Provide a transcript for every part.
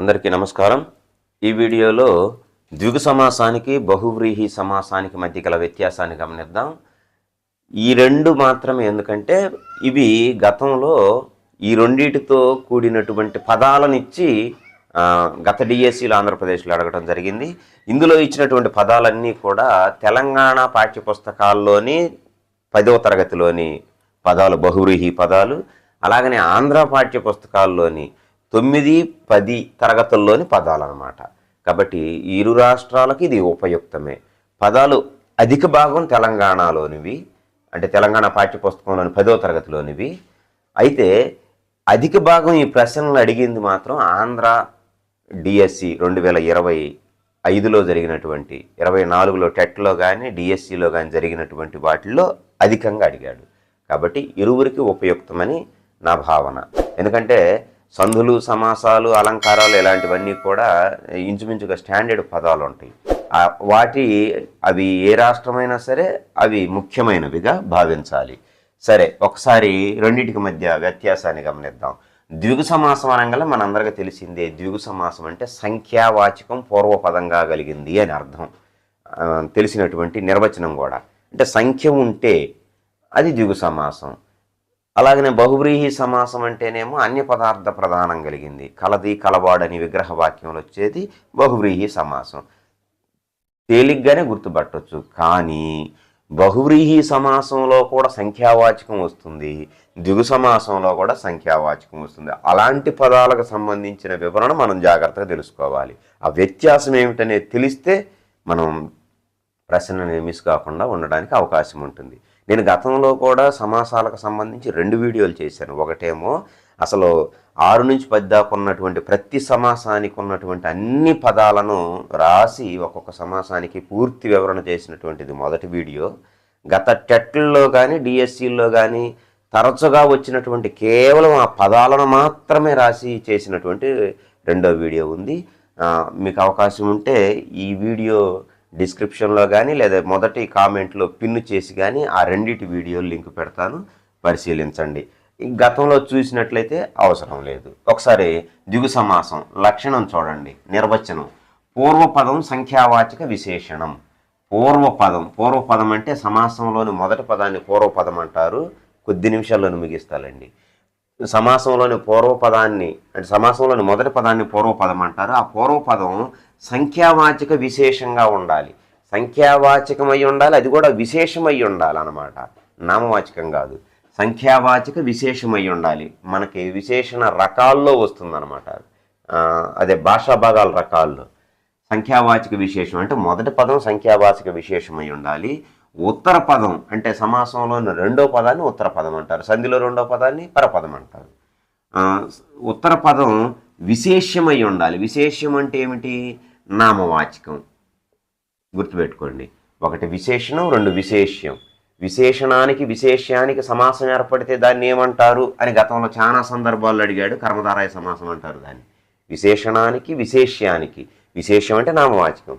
అందరికీ నమస్కారం. ఈ వీడియోలో ద్విగు సమాసానికి బహువ్రీహి సమాసానికి మధ్య గల వ్యత్యాసాన్ని గమనిద్దాం. ఈ రెండు మాత్రమే ఎందుకంటే ఇవి గతంలో ఈ రెండిటితో కూడినటువంటి పదాలనిచ్చి ఇచ్చి గత డిఎస్సిలో ఆంధ్రప్రదేశ్లో అడగడం జరిగింది. ఇందులో ఇచ్చినటువంటి పదాలన్నీ కూడా తెలంగాణ పాఠ్యపుస్తకాల్లోని పదవ తరగతిలోని పదాలు బహువ్రీహి పదాలు అలాగనే ఆంధ్ర పాఠ్య పుస్తకాల్లోని తొమ్మిది పది తరగతుల్లోని పదాలు అన్నమాట కాబట్టి ఇరు రాష్ట్రాలకి ఇది ఉపయుక్తమే. పదాలు అధిక భాగం తెలంగాణలోనివి అంటే తెలంగాణ పాఠ్యపుస్తకంలోని పదో తరగతిలోనివి. అయితే అధిక భాగం ఈ ప్రశ్నలు అడిగింది మాత్రం ఆంధ్ర డిఎస్సి రెండు వేల ఇరవై ఐదులో జరిగినటువంటి ఇరవై నాలుగులో టెట్లో కానీ డిఎస్సిలో కానీ జరిగినటువంటి వాటిల్లో అధికంగా అడిగాడు. కాబట్టి ఇరువురికి ఉపయుక్తమని నా భావన. ఎందుకంటే సంధులు సమాసాలు అలంకారాలు ఇలాంటివన్నీ కూడా ఇంచుమించుగా స్టాండర్డ్ పదాలు ఉంటాయి. వాటి అవి ఏ రాష్ట్రమైనా సరే అవి ముఖ్యమైనవిగా భావించాలి. సరే ఒకసారి రెండింటికి మధ్య వ్యత్యాసాన్ని గమనిద్దాం. ద్విగు సమాసం అనగానే మనందరికీ తెలిసిందే ద్విగు సమాసం అంటే సంఖ్యావాచకం పూర్వపదంగా కలిగింది అని అర్థం. తెలిసినటువంటి నిర్వచనం కూడా. అంటే సంఖ్య ఉంటే అది ద్విగు సమాసం. అలాగనే బహువ్రీహి సమాసం అంటేనేమో అన్య పదార్థ ప్రధానం కలిగింది. కలది కలవాడని విగ్రహ వాక్యంలో వచ్చేది బహువ్రీహి సమాసం. తేలిగ్గానే గుర్తుపట్టవచ్చు కానీ బహువ్రీహి సమాసంలో కూడా సంఖ్యావాచకం వస్తుంది. దిగు సమాసంలో కూడా సంఖ్యావాచకం వస్తుంది. అలాంటి పదాలకు సంబంధించిన వివరణ మనం జాగ్రత్తగా తెలుసుకోవాలి. ఆ వ్యత్యాసం ఏమిటనేది తెలిస్తే మనం ప్రశ్నని మిస్ కాకుండా ఉండడానికి అవకాశం ఉంటుంది. నేను గతంలో కూడా సమాసాలకు సంబంధించి రెండు వీడియోలు చేశాను. ఒకటేమో అసలు ఆరు నుంచి పది దాకా ఉన్నటువంటి ప్రతి సమాసానికి ఉన్నటువంటి అన్ని పదాలను రాసి ఒక్కొక్క సమాసానికి పూర్తి వివరణ చేసినటువంటిది మొదటి వీడియో. గత టెట్లో కానీ డిఎస్సిల్లో కానీ తరచుగా వచ్చినటువంటి కేవలం ఆ పదాలను మాత్రమే రాసి చేసినటువంటి రెండో వీడియో ఉంది. మీకు అవకాశం ఉంటే ఈ వీడియో డిస్క్రిప్షన్లో కానీ లేదా మొదటి కామెంట్లో పిన్ చేసి కానీ ఆ రెండిటి వీడియోలు లింక్ పెడతాను. పరిశీలించండి. గతంలో చూసినట్లయితే అవసరం లేదు. ఒకసారి దిగు సమాసం లక్షణం చూడండి. నిర్వచనం పూర్వపదం సంఖ్యావాచక విశేషణం. పూర్వపదం పూర్వపదం అంటే సమాసంలోని మొదటి పదాన్ని పూర్వపదం అంటారు. కొద్ది నిమిషాల్లోనే ముగిస్తాలండి. సమాసంలోని పూర్వపదాన్ని అంటే సమాసంలోని మొదటి పదాన్ని పూర్వపదం అంటారు. ఆ పూర్వపదం సంఖ్యావాచక విశేషంగా ఉండాలి. సంఖ్యావాచకమై ఉండాలి అది కూడా విశేషమై ఉండాలన్నమాట. నామవాచకం కాదు. సంఖ్యావాచక విశేషమై ఉండాలి. మనకి విశేషణ రకాల్లో వస్తుందన్నమాట. అదే భాషా భాగాల రకాల్లో. సంఖ్యావాచక విశేషం అంటే మొదటి పదం సంఖ్యావాచక విశేషమై ఉండాలి. ఉత్తర పదం అంటే సమాసంలోని రెండో పదాన్ని ఉత్తర పదం అంటారు. సంధిలో రెండో పదాన్ని పరపదం అంటారు. ఉత్తర పదం విశేష్యమై ఉండాలి. విశేష్యం అంటే ఏమిటి? నామవాచకం. గుర్తుపెట్టుకోండి. ఒకటి విశేషణం రెండు విశేష్యం. విశేషణానికి విశేష్యానికి సమాసం ఏర్పడితే దాన్ని ఏమంటారు అని గతంలో చాలా సందర్భాల్లో అడిగాడు. కర్మధారాయ సమాసం అంటారు దాన్ని. విశేషణానికి విశేష్యానికి. విశేషం అంటే నామవాచకం.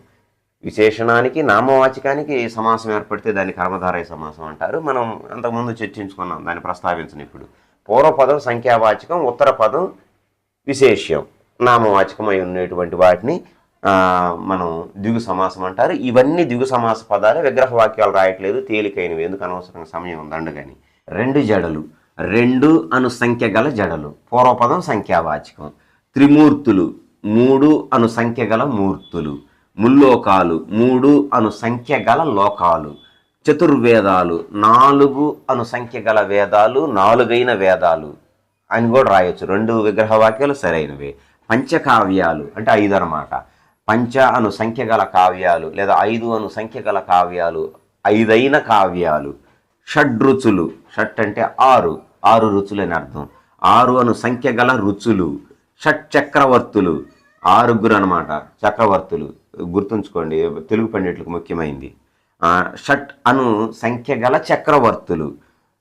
విశేషణానికి నామవాచకానికి సమాసం ఏర్పడితే దాన్ని కర్మధారయ సమాసం అంటారు. మనం అంతకుముందు చర్చించుకున్నాం దాన్ని ప్రస్తావించను ఇప్పుడు పూర్వపదం సంఖ్యావాచకం ఉత్తర పదం విశేష్యం. నామవాచకమై ఉన్నటువంటి వాటిని మనం దిగు సమాసం అంటారు. ఇవన్నీ దిగు సమాస పదాలు విగ్రహ వాక్యాలు రాయట్లేదు తేలికైనవి. ఎందుకు అనవసరంగా సమయం ఉందండగాని. రెండు జడలు రెండు అను సంఖ్య గల జడలు. పూర్వపదం సంఖ్యావాచకం. త్రిమూర్తులు మూడు అను సంఖ్య గల మూర్తులు. ముల్లోకాలు మూడు అను సంఖ్య గల లోకాలు. చతుర్వేదాలు నాలుగు అను సంఖ్య గల వేదాలు నాలుగైన వేదాలు. అని కూడా రాయొచ్చు. రెండు విగ్రహ వాక్యాలు సరైనవే. పంచకావ్యాలు అంటే ఐదు అన్నమాట. పంచ అను సంఖ్య గల కావ్యాలు లేదా ఐదు అను సంఖ్య గల కావ్యాలు ఐదైన కావ్యాలు షడ్రుచులు. షట్ అంటే ఆరు. ఆరు రుచులు అని అర్థం. ఆరు అను సంఖ్య గల రుచులు షట్ చక్రవర్తులు. ఆరుగురు అనమాట చక్రవర్తులు. గుర్తుంచుకోండి తెలుగు పండిట్లకు ముఖ్యమైంది. షట్ అను సంఖ్య గల చక్రవర్తులు.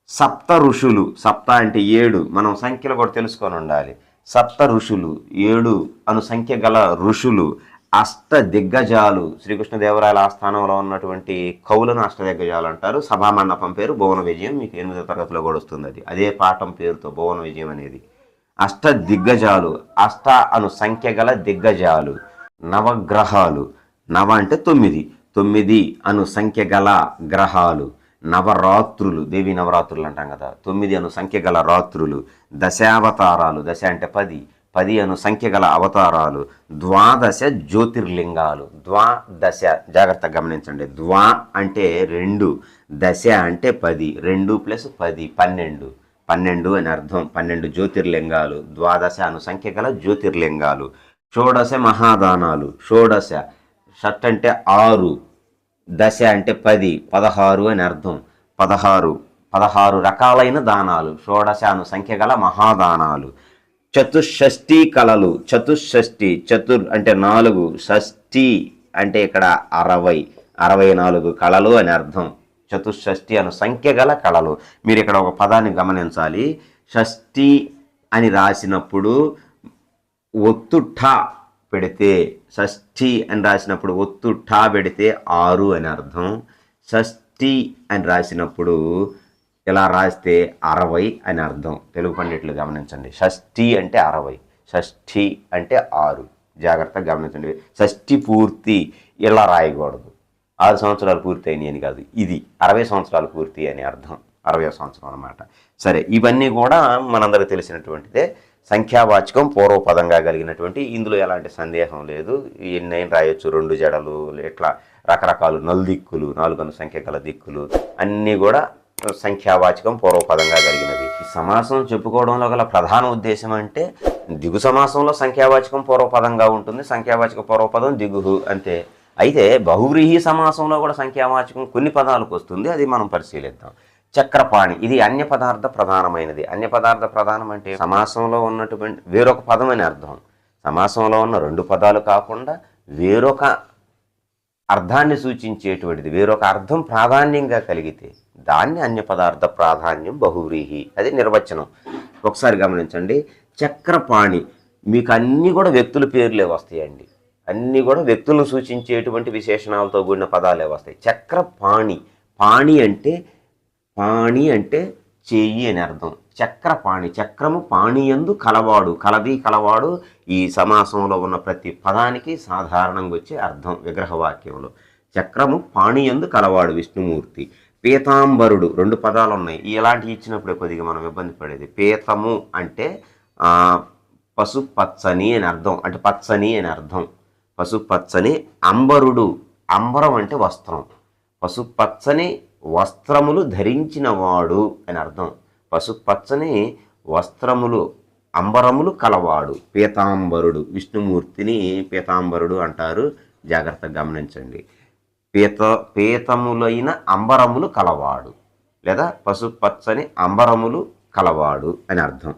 సప్త ఋషులు. సప్త అంటే ఏడు. మనం సంఖ్యలు కూడా తెలుసుకొని ఉండాలి. సప్త ఋషులు ఏడు అను సంఖ్య గల ఋషులు. అష్ట దిగ్గజాలు శ్రీకృష్ణదేవరాయల ఆస్థానంలో ఉన్నటువంటి కవులను అష్ట దిగ్గజాలు అంటారు. సభామండపం పేరు భువన విజయం. మీకు ఎనిమిదో తరగతిలో కూడా వస్తుంది అది. అదే పాఠం పేరుతో భువన విజయం అనేది. అష్ట దిగ్గజాలు అష్ట అను సంఖ్య గల దిగ్గజాలు. నవగ్రహాలు. నవ అంటే తొమ్మిది. తొమ్మిది అను సంఖ్య గల గ్రహాలు. నవరాత్రులు. దేవి నవరాత్రులు అంటాం కదా. తొమ్మిది అను సంఖ్య గల రాత్రులు. దశావతారాలు. దశ అంటే పది. పది అను సంఖ్య గల అవతారాలు. ద్వాదశ జ్యోతిర్లింగాలు. ద్వాదశ జాగ్రత్తగా గమనించండి. ద్వా అంటే రెండు. దశ అంటే పది. రెండు ప్లస్ పది పన్నెండు. పన్నెండు అని అర్థం. పన్నెండు జ్యోతిర్లింగాలు. ద్వాదశ అను సంఖ్య గల జ్యోతిర్లింగాలు. షోడశ మహాదానాలు. షోడశ. షట్ అంటే ఆరు. దశ అంటే పది. పదహారు అని అర్థం. పదహారు. పదహారు రకాలైన దానాలు. షోడశ అను సంఖ్య గల మహాదానాలు. చతుషష్ఠి కళలు. చతుషష్ఠి చతుర్ అంటే నాలుగు షష్ఠి అంటే ఇక్కడ అరవై. అరవై నాలుగు కళలు అని అర్థం. చతుషష్ఠి అను సంఖ్య గల కళలు. మీరు ఇక్కడ ఒక పదాన్ని గమనించాలి. షష్ఠి అని రాసినప్పుడు ఒత్తు పెడితే షష్ఠి అని రాసినప్పుడు ఒత్తు పెడితే ఆరు అని అర్థం. షష్ఠి అని రాసినప్పుడు ఇలా రాస్తే అరవై అని అర్థం. తెలుగు పండిట్లు గమనించండి. షష్ఠి అంటే అరవై. షష్ఠి అంటే ఆరు. జాగ్రత్తగా గమనించండి. షష్ఠి పూర్తి ఇలా రాయకూడదు. ఆరు సంవత్సరాలు పూర్తి అయినాయని అని కాదు. ఇది అరవై సంవత్సరాలు పూర్తి అని అర్థం. అరవై సంవత్సరం అన్నమాట. సరే ఇవన్నీ కూడా మనందరూ తెలిసినటువంటిదే. సంఖ్యావాచకం పూర్వపదంగా కలిగినటువంటి ఇందులో ఎలాంటి సందేహం లేదు. ఎన్నైనా రాయొచ్చు. రెండు జడలు ఇట్లా రకరకాలు నలుదిక్కులు నాలుగు సంఖ్య గల దిక్కులు అన్నీ కూడా సంఖ్యావాచకం పూర్వపదంగా కలిగినవి ఈ సమాసం చెప్పుకోవడంలో గల ప్రధాన ఉద్దేశం అంటే దిగు సమాసంలో సంఖ్యావాచకం పూర్వపదంగా ఉంటుంది సంఖ్యావాచక పూర్వపదం దిగుహు అంతే. అయితే బహువ్రీహి సమాసంలో కూడా సంఖ్యావాచకం కొన్ని పదాలకు వస్తుంది అది మనం పరిశీలిద్దాం. చక్రపాణి ఇది అన్య పదార్థ ప్రధానమైనది. అన్య పదార్థ ప్రధానం అంటే సమాసంలో ఉన్నటువంటి వేరొక పదం అని అర్థం. సమాసంలో ఉన్న రెండు పదాలు కాకుండా వేరొక అర్థాన్ని సూచించేటువంటిది. వేరొక అర్థం ప్రాధాన్యంగా కలిగితే దాన్ని అన్య పదార్థ ప్రాధాన్యం బహువ్రీహి. అది నిర్వచనం. ఒకసారి గమనించండి. చక్రపాణి. మీకు అన్నీ కూడా వ్యక్తుల పేర్లే వస్తాయండి. అన్నీ కూడా వ్యక్తులను సూచించేటువంటి విశేషణాలతో కూడిన పదాలే వస్తాయి. చక్రపాణి. పాణి అంటే పాణి అంటే చెయ్యి అని అర్థం. చక్రపాణి చక్రము పాణియందు కలవాడు కలది కలవాడు ఈ సమాసంలో ఉన్న ప్రతి పదానికి సాధారణంగా వచ్చే అర్థం విగ్రహవాక్యంలో చక్రము పాణియందు కలవాడు విష్ణుమూర్తి. పీతాంబరుడు రెండు పదాలు ఉన్నాయి ఇలాంటివి ఇచ్చినప్పుడే కొద్దిగా మనం ఇబ్బంది పడేది. పీతము అంటే పశు పచ్చని అని అర్థం. అంటే పచ్చని అని అర్థం. పసుపచ్చని అంబరుడు. అంబరం అంటే వస్త్రం. పసుపచ్చని వస్త్రములు ధరించినవాడు అని అర్థం. పసుపచ్చని వస్త్రములు అంబరములు కలవాడు. పీతాంబరుడు విష్ణుమూర్తిని పీతాంబరుడు అంటారు. జాగ్రత్తగా గమనించండి. పీత పీతములైన అంబరములు కలవాడు లేదా పసుపచ్చని అంబరములు కలవాడు అని అర్థం.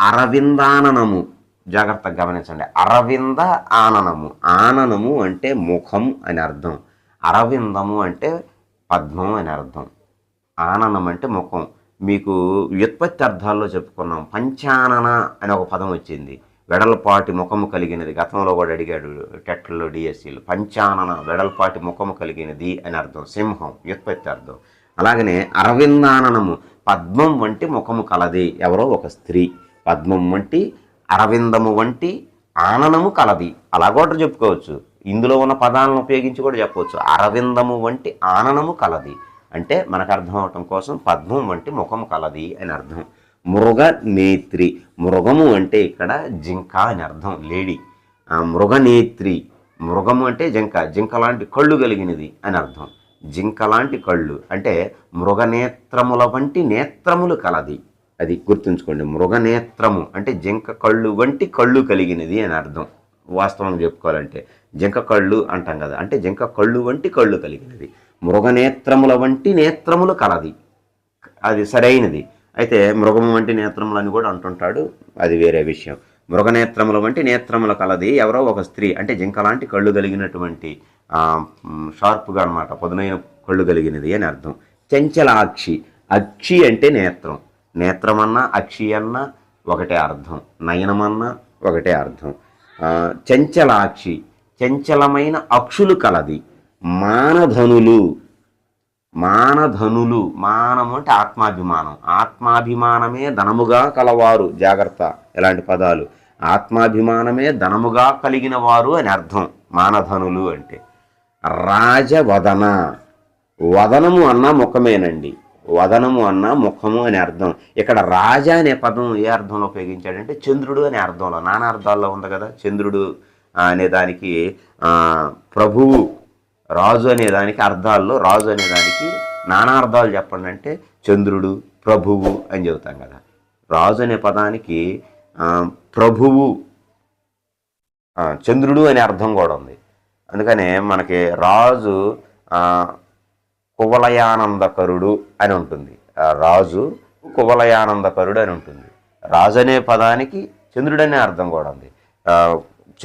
అరవిందాననము. జాగ్రత్తగా గమనించండి. అరవింద ఆననము. ఆననము అంటే ముఖం అని అర్థం. అరవిందము అంటే పద్మం అని అర్థం. ఆననం అంటే ముఖం. మీకు వ్యుత్పత్తి అర్థాల్లో చెప్పుకున్నాం. పంచానన అనే ఒక పదం వచ్చింది. వెడల్పాటి ముఖము కలిగినది. గతంలో కూడా అడిగాడు టెట్లలో డిఎస్సీలు. పంచానన వెడల్పాటి ముఖము కలిగినది అని అర్థం. సింహం వ్యుత్పత్తి అర్థం. అలాగనే అరవిందాననము. పద్మం వంటి ముఖము కలది. ఎవరో ఒక స్త్రీ. పద్మం వంటి అరవిందము వంటి ఆననము కలది. అలా కూడా చెప్పుకోవచ్చు. ఇందులో ఉన్న పదాలను ఉపయోగించి కూడా చెప్పవచ్చు. అరవిందము వంటి ఆననము కలది. అంటే మనకు అర్థం అవటం కోసం పద్మం వంటి ముఖం కలది అని అర్థం. మృగ నేత్రి మృగము అంటే ఇక్కడ జింక అని అర్థం లేడీ. ఆ మృగనేత్రి. మృగము అంటే జింక. జింక లాంటి కళ్ళు కలిగినది అని అర్థం. జింక లాంటి కళ్ళు అంటే మృగనేత్రముల వంటి నేత్రములు కలది. అది గుర్తుంచుకోండి. మృగనేత్రము అంటే జింక కళ్ళు వంటి కళ్ళు కలిగినది అని అర్థం. వాస్తవం చెప్పుకోవాలంటే జింక కళ్ళు అంటాం కదా. అంటే జింక కళ్ళు వంటి కళ్ళు కలిగినది. మృగనేత్రముల వంటి నేత్రములు కలది. అది సరైనది. అయితే మృగము వంటి నేత్రములు అని కూడా అంటుంటాడు. అది వేరే విషయం. మృగనేత్రముల వంటి నేత్రముల కలది ఎవరో ఒక స్త్రీ అంటే జింక లాంటి కళ్ళు కలిగినటువంటి షార్ప్గా అనమాట పదునైన కళ్ళు కలిగినది అని అర్థం. చెంచలాక్షి అక్షి అంటే నేత్రం. నేత్రమన్నా అక్షి అన్నా ఒకటే అర్థం. నయనమన్నా ఒకటే అర్థం. చంచలాక్షి చెంచలాక్షి చంచలమైన అక్షులు కలది. మానధనులు. మానధనులు. మానం అంటే ఆత్మాభిమానం. ఆత్మాభిమానమే ధనముగా కలవారు. జాగ్రత్త. ఇలాంటి పదాలు? ఆత్మాభిమానమే ధనముగా కలిగిన వారు అని అర్థం. మానధనులు అంటే. రాజవదన. వదనము అన్న ముఖమేనండి. వదనము అన్న ముఖము అని అర్థం. ఇక్కడ రాజ అనే పదం ఏ అర్థంలో ఉపయోగించాడంటే చంద్రుడు అనే అర్థంలో. నానా అర్థాల్లో ఉంది కదా. చంద్రుడు అనే దానికి ప్రభువు. రాజు అనే దానికి అర్థాల్లో రాజు అనేదానికి నానా అర్థాలు చెప్పండి అంటే చంద్రుడు ప్రభువు అని చెబుతాం కదా. రాజు అనే పదానికి ప్రభువు చంద్రుడు అనే అర్థం కూడా ఉంది. అందుకనే మనకి రాజు కువలయానందకరుడు అని ఉంటుంది. రాజు కువలయానందకరుడు అని ఉంటుంది. రాజు అనే పదానికి చంద్రుడనే అర్థం కూడా ఉంది.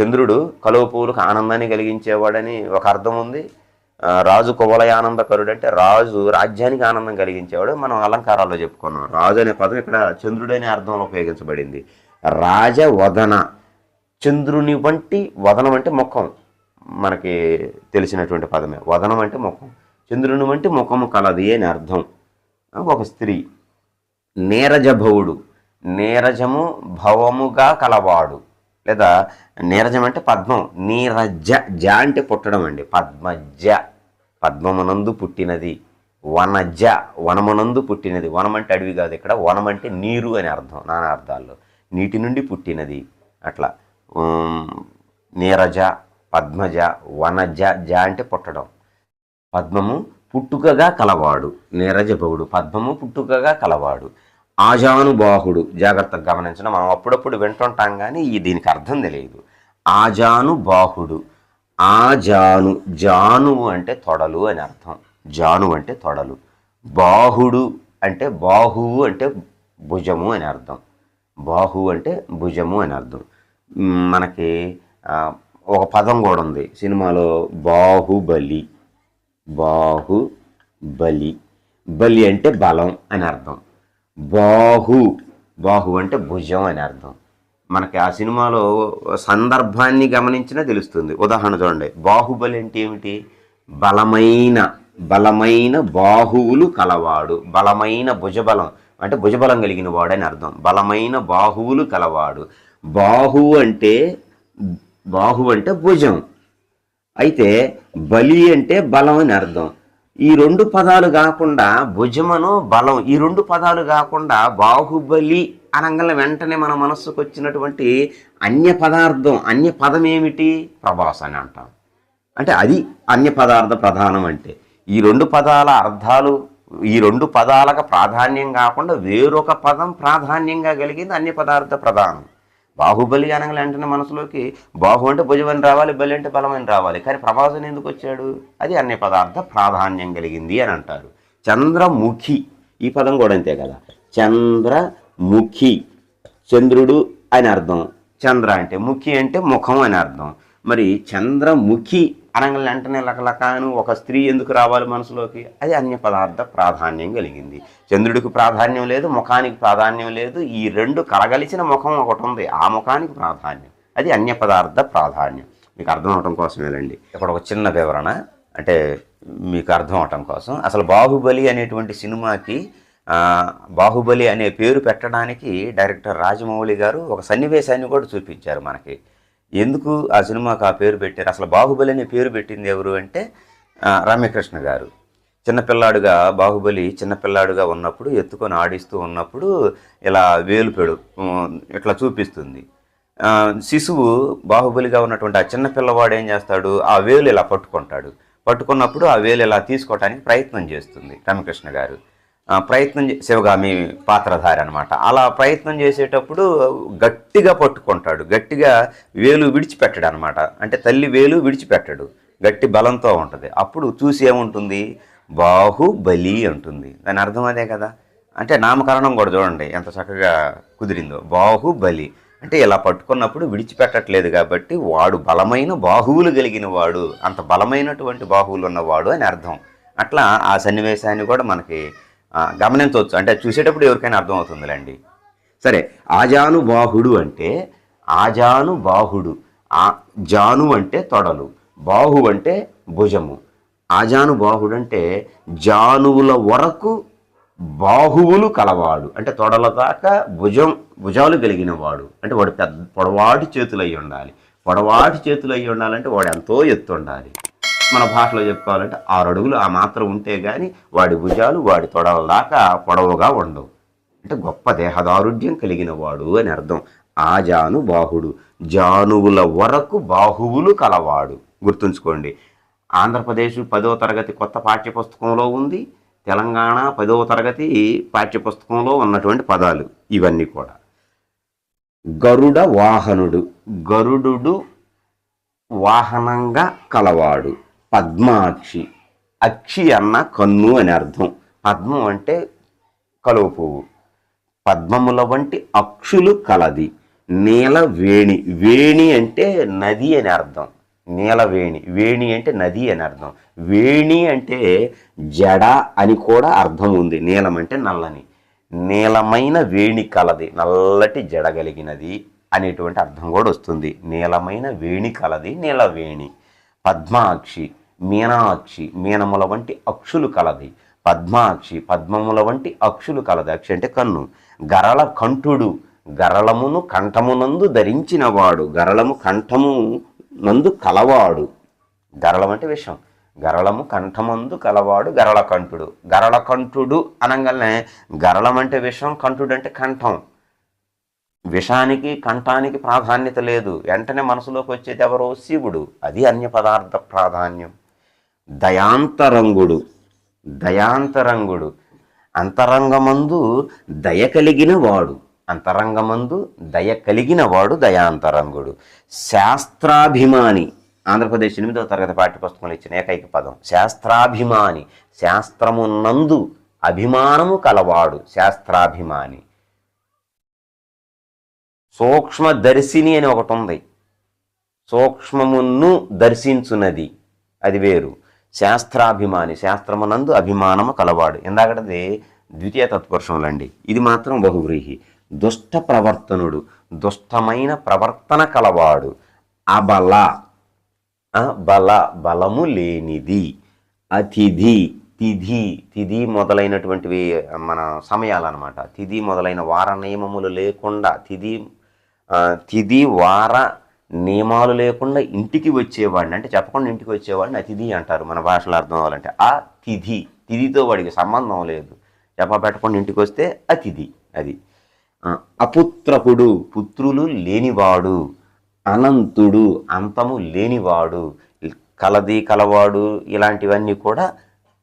చంద్రుడు కలువ పువ్వులకు ఆనందాన్ని కలిగించేవాడని ఒక అర్థం ఉంది. రాజు రాజు కువలయానందకరుడు అంటే రాజు రాజ్యానికి ఆనందం కలిగించేవాడు. మనం అలంకారాల్లో చెప్పుకున్నాం. రాజు అనే పదం ఇక్కడ చంద్రుడు అనే అర్థంలో ఉపయోగించబడింది. రాజవదన చంద్రుని వంటి వదనం అంటే ముఖం. మనకి తెలిసినటువంటి పదమే. వదనం అంటే ముఖం. చంద్రుని వంటి ముఖము కలది అని అర్థం. ఒక స్త్రీ. నీరజభవుడు నీరజము భవముగా కలవాడు. లేదా నీరజం అంటే పద్మం. నీరజ జ అంటే పుట్టడం అండి. పద్మజ. పద్మమునందు పుట్టినది వనజ. వనమునందు పుట్టినది వనం అంటే అడవి కాదు ఇక్కడ. వనం అంటే నీరు అని అర్థం నానా అర్థాల్లో. నీటి నుండి పుట్టినది అట్లా. నీరజ పద్మజ వనజ జ అంటే పుట్టడం. పద్మము పుట్టుకగా కలవాడు. నీరజభవుడు పద్మము పుట్టుకగా కలవాడు. ఆజానుబాహుడు. జాగ్రత్తగా గమనించడం మనం అప్పుడప్పుడు వింటుంటాం కానీ ఈ దీనికి అర్థం తెలియదు. ఆజానుబాహుడు. ఆజాను జాను అంటే తొడలు అని అర్థం. జాను అంటే తొడలు. బాహుడు అంటే బాహువు అంటే భుజము అని అర్థం. బాహు అంటే భుజము అని అర్థం. మనకి ఒక పదం కూడా ఉంది. సినిమాలో బాహుబలి. బాహు బలి బలి అంటే బలం అని అర్థం. బాహు. బాహు అంటే భుజం అని అర్థం. మనకి ఆ సినిమాలో సందర్భాన్ని గమనించినా తెలుస్తుంది. ఉదాహరణ చూడండి. బాహుబలి అంటే ఏమిటి? బలమైన బలమైన బాహువులు కలవాడు. బలమైన భుజబలం. అంటే భుజబలం కలిగిన వాడు అని అర్థం. బలమైన బాహువులు కలవాడు. బాహు అంటే బాహు అంటే భుజం. అయితే బలి అంటే బలం అని అర్థం. ఈ రెండు పదాలు కాకుండా భుజమను బలం ఈ రెండు పదాలు కాకుండా బాహుబలి అనగల వెంటనే మన మనస్సుకు వచ్చినటువంటి అన్య పదార్థం అన్య పదం ఏమిటి? ప్రభాస్ అని అంటాం. అంటే అది అన్య పదార్థ ప్రధానం అంటే. ఈ రెండు పదాల అర్థాలు ఈ రెండు పదాలకు ప్రాధాన్యం కాకుండా వేరొక పదం ప్రాధాన్యంగా కలిగింది అన్య పదార్థ ప్రధానం. బాహుబలి అనగానే వెంటనే మనసులోకి బాహు అంటే భుజమని రావాలి బలి అంటే బలమని రావాలి. కానీ ప్రభాసం ఎందుకు వచ్చాడు? అది అన్ని పదార్థ ప్రాధాన్యం కలిగింది అని అంటారు. చంద్రముఖి ఈ పదం కూడా అంతే కదా. చంద్రముఖి చంద్రుడు అని అర్థం. చంద్ర అంటే ముఖి అంటే ముఖం అని అర్థం. మరి చంద్రముఖి అనగా వెంటనే లకలకాను ఒక స్త్రీ ఎందుకు రావాలి మనసులోకి? అది అన్య పదార్థ ప్రాధాన్యం కలిగింది. చంద్రుడికి ప్రాధాన్యం లేదు ముఖానికి ప్రాధాన్యం లేదు ఈ రెండు కలగలిసిన ముఖం ఒకటి ఉంది ఆ ముఖానికి ప్రాధాన్యం. అది అన్య పదార్థ ప్రాధాన్యం. మీకు అర్థం అవటం కోసమేనండి ఇక్కడ ఒక చిన్న వివరణ అంటే మీకు అర్థం అవటం కోసం. అసలు బాహుబలి అనేటువంటి సినిమాకి బాహుబలి అనే పేరు పెట్టడానికి డైరెక్టర్ రాజమౌళి గారు ఒక సన్నివేశాన్ని కూడా చూపించారు మనకి. ఎందుకు ఆ సినిమాకు ఆ పేరు పెట్టారు? అసలు బాహుబలి అనే పేరు పెట్టింది ఎవరు అంటే రామకృష్ణ రమ్యకృష్ణ గారు చిన్నపిల్లాడుగా బాహుబలి చిన్నపిల్లాడుగా ఉన్నప్పుడు ఎత్తుకొని ఆడిస్తూ ఉన్నప్పుడు ఇలా వేలు పెడు ఇట్లా చూపిస్తుంది. శిశువు బాహుబలిగా ఉన్నటువంటి ఆ చిన్నపిల్లవాడు ఏం చేస్తాడు? ఆ వేలు ఇలా పట్టుకుంటాడు. పట్టుకున్నప్పుడు ఆ వేలు ఇలా తీసుకోవడానికి ప్రయత్నం చేస్తుంది రామకృష్ణ గారు. ప్రయత్నం శివగామి పాత్రధారి అనమాట అలా ప్రయత్నం చేసేటప్పుడు గట్టిగా పట్టుకుంటాడు. గట్టిగా వేలు విడిచిపెట్టడు అనమాట అంటే తల్లి వేలు విడిచిపెట్టడు. గట్టి బలంతో ఉంటుంది. అప్పుడు చూసి ఏముంటుంది? బాహుబలి అంటుంది. దాని అర్థం అదే కదా? అంటే నామకరణం కూడా చూడండి ఎంత చక్కగా కుదిరిందో. బాహుబలి అంటే ఇలా పట్టుకున్నప్పుడు విడిచిపెట్టట్లేదు కాబట్టి వాడు బలమైన బాహువులు కలిగిన వాడు అంత బలమైనటువంటి బాహువులు ఉన్నవాడు అని అర్థం. అట్లా ఆ సన్నివేశాన్ని కూడా మనకి గమనించవచ్చు. అంటే చూసేటప్పుడు ఎవరికైనా అర్థమవుతుందిలేండి. సరే ఆజాను బాహుడు అంటే ఆజాను బాహుడు ఆ జాను అంటే తొడలు బాహు అంటే భుజము. ఆజాను బాహుడు అంటే జానువుల వరకు బాహువులు కలవాడు. అంటే తొడల దాకా భుజం భుజాలు కలిగిన వాడు అంటే వాడు పెద్ద పొడవాటి చేతులు అయి ఉండాలి పొడవాటి చేతులు అయి ఉండాలంటే వాడు ఎంతో ఎత్తు ఉండాలి మన భాషలో చెప్పుకోవాలంటే ఆరు అడుగులు ఆ మాత్రం ఉంటే కానీ వాడి భుజాలు వాడి తొడల దాకా పొడవుగా ఉండవు. అంటే గొప్ప దేహదారుఢ్యం కలిగిన వాడు అని అర్థం. ఆ జాను బాహుడు. జానువుల వరకు బాహువులు కలవాడు. గుర్తుంచుకోండి. ఆంధ్రప్రదేశ్ పదవ తరగతి కొత్త పాఠ్యపుస్తకంలో ఉంది. తెలంగాణ పదవ తరగతి పాఠ్యపుస్తకంలో ఉన్నటువంటి పదాలు ఇవన్నీ కూడా. గరుడ వాహనుడు. గరుడు వాహనంగా కలవాడు. పద్మాక్షి. అక్షి అన్న కన్ను అని అర్థం. పద్మం అంటే కలువ పువ్వు పద్మముల వంటి అక్షులు కలది. నీల వేణి. వేణి అంటే నది అని అర్థం. నీల వేణి. వేణి అంటే నది అని అర్థం. వేణి అంటే జడ అని కూడా అర్థం ఉంది. నీలం అంటే నల్లని. నీలమైన వేణి కలది. నల్లటి జడ కలిగినది అనేటువంటి అర్థం కూడా వస్తుంది. నీలమైన వేణి కలది. నీలవేణి పద్మాక్షి. మీనాక్షి మీనముల వంటి అక్షులు కలది. పద్మాక్షి పద్మముల వంటి అక్షులు కలది. అక్షి అంటే కన్ను. గరళ కంఠుడు గరళమును కంఠమునందు ధరించినవాడు గరళము కంఠము నందు కలవాడు. గరళం అంటే విషం. గరళము కంఠమందు కలవాడు గరళకంఠుడు గరళకంఠుడు అనగానే గరళం అంటే విషం కంఠుడు అంటే కంఠం. విషానికి కంఠానికి ప్రాధాన్యత లేదు. వెంటనే మనసులోకి వచ్చేది ఎవరో శివుడు. అది అన్య పదార్థ ప్రాధాన్యం. దయాంతరంగుడు దయాంతరంగుడు. అంతరంగమందు దయ కలిగిన వాడు అంతరంగమందు దయ కలిగిన వాడు దయాంతరంగుడు. శాస్త్రాభిమాని ఆంధ్రప్రదేశ్ ఎనిమిదవ తరగతి పాఠ్యపుస్తకంలో ఇచ్చిన ఏకైక పదం. శాస్త్రాభిమాని శాస్త్రమునందు అభిమానము కలవాడు శాస్త్రాభిమాని. సూక్ష్మదర్శిని అని ఒకటి ఉంది సూక్ష్మమును దర్శించున్నది అది వేరు. శాస్త్రాభిమాని శాస్త్రమునందు అభిమానము కలవాడు. ఇందాకటిది ద్వితీయ తత్పురుషములండి. ఇది మాత్రం బహువ్రీహి. దుష్ట ప్రవర్తనుడు దుష్టమైన ప్రవర్తన కలవాడు. అబల బల బలము లేనిది. అతిథి తిథి తిథి మొదలైనటువంటివి మన సమయాలన్నమాట. తిథి మొదలైన వార నియమములు లేకుండా తిథి తిథి వార నియమాలు లేకుండా ఇంటికి వచ్చేవాడిని. అంటే చెప్పకుండా ఇంటికి వచ్చేవాడిని అతిథి అంటారు మన భాషలో అర్థం అవ్వాలంటే. ఆ తిథి తిథితో వాడికి సంబంధం లేదు. చెప్ప పెట్టకుండా ఇంటికి వస్తే అతిథి అది. అపుత్రకుడు పుత్రులు లేనివాడు అనంతుడు అంతము లేనివాడు కలది కలవాడు ఇలాంటివన్నీ కూడా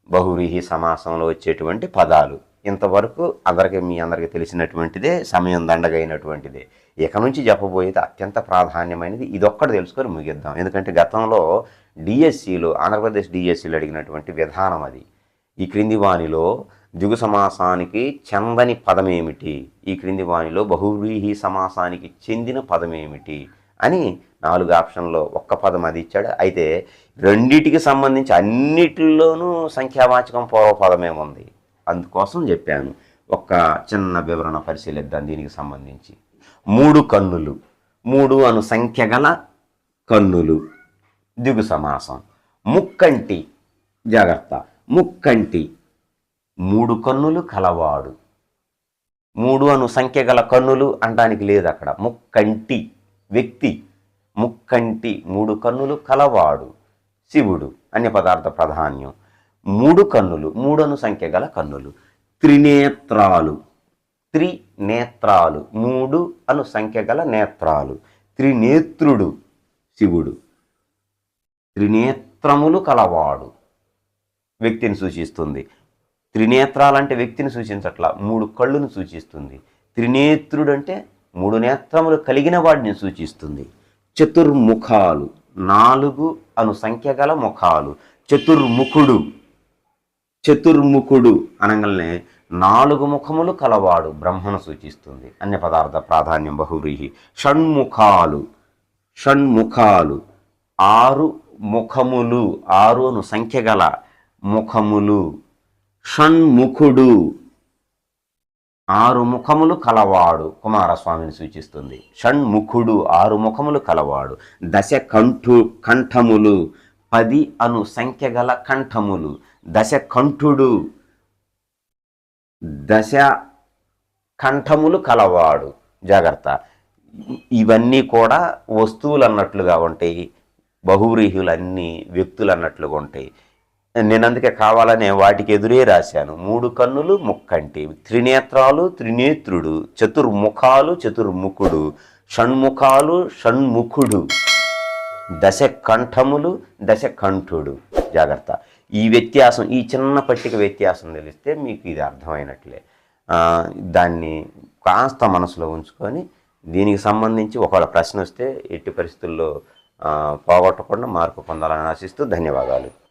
బహువ్రీహి సమాసంలో వచ్చేటువంటి పదాలు. ఇంతవరకు అందరికీ మీ అందరికీ తెలిసినటువంటిదే సమయం దండగైనటువంటిదే. ఇక నుంచి చెప్పబోయేది అత్యంత ప్రాధాన్యమైనది. ఇదొక్కటి తెలుసుకొని ముగిద్దాం. ఎందుకంటే గతంలో డిఎస్సిలో ఆంధ్రప్రదేశ్ డిఎస్సిలో అడిగినటువంటి విధానం అది. ఈ క్రింది వాణిలో దిగు సమాసానికి చెందని పదమేమిటి? ఈ క్రింది వాణిలో బహువ్రీహి సమాసానికి చెందిన పదమేమిటి? అని నాలుగు ఆప్షన్లో ఒక్క పదం అది ఇచ్చాడు. అయితే రెండిటికి సంబంధించి అన్నిటిలోనూ సంఖ్యావాచకం పూర్వపదమే ఉంది. అందుకోసం చెప్పాను. ఒక్క చిన్న వివరణ పరిశీలిద్దాం దీనికి సంబంధించి. మూడు కన్నులు. మూడు అను సంఖ్య గల కన్నులు. దిగు సమాసం. ముక్కంటి జాగ్రత్త. ముక్కంటి మూడు కన్నులు కలవాడు. మూడు అను సంఖ్య గల కన్నులు అనడానికి లేదు అక్కడ. ముక్కంటి వ్యక్తి. ముక్కంటి మూడు కన్నులు కలవాడు. శివుడు అన్య పదార్థ ప్రాధాన్యం. మూడు కన్నులు మూడను సంఖ్య గల కన్నులు. త్రినేత్రాలు. త్రినేత్రాలు. మూడు అను సంఖ్య గల నేత్రాలు. త్రినేత్రుడు శివుడు. త్రినేత్రములు కలవాడు. వ్యక్తిని సూచిస్తుంది. త్రినేత్రాలంటే వ్యక్తిని సూచించట్ల. మూడు కళ్ళును సూచిస్తుంది. త్రినేత్రుడు అంటే మూడు నేత్రములు కలిగిన వాడిని సూచిస్తుంది. చతుర్ముఖాలు. నాలుగు అను సంఖ్య గల ముఖాలు. చతుర్ముఖుడు. చతుర్ముఖుడు అనగానే నాలుగు ముఖములు కలవాడు బ్రహ్మను సూచిస్తుంది. అన్య పదార్థ ప్రాధాన్యం బహువ్రీహి. షణ్ముఖాలు షణ్ముఖాలు ఆరు ముఖములు ఆరు అను సంఖ్య గల ముఖములు. షణ్ముఖుడు ఆరు ముఖములు కలవాడు కుమారస్వామిని సూచిస్తుంది. షణ్ముఖుడు ఆరు ముఖములు కలవాడు. దశ కంఠు కంఠములు పది అను సంఖ్య గల కంఠములు. దశ కంఠుడు దశ కంఠములు కలవాడు. జాగ్రత్త. ఇవన్నీ కూడా వస్తువులు అన్నట్లుగా ఉంటాయి. బహువ్రీహులు అన్నీ వ్యక్తులు అన్నట్లుగా ఉంటాయి. నేను అందుకే కావాలనే వాటికి ఎదురే రాశాను. మూడు కన్నులు ముక్కంటి. త్రినేత్రాలు త్రినేత్రుడు. చతుర్ముఖాలు చతుర్ముఖుడు. షణ్ముఖాలు షణ్ముఖుడు. దశ కంఠములు దశ కంఠుడు. జాగ్రత్త. ఈ వ్యత్యాసం ఈ చిన్న పట్టిక వ్యత్యాసం తెలిస్తే మీకు ఇది అర్థమైనట్లే. దాన్ని కాస్త మనసులో ఉంచుకొని దీనికి సంబంధించి ఒకవేళ ప్రశ్న వస్తే ఎట్టి పరిస్థితుల్లో పోగొట్టకుండా మార్పు పొందాలని ఆశిస్తూ ధన్యవాదాలు.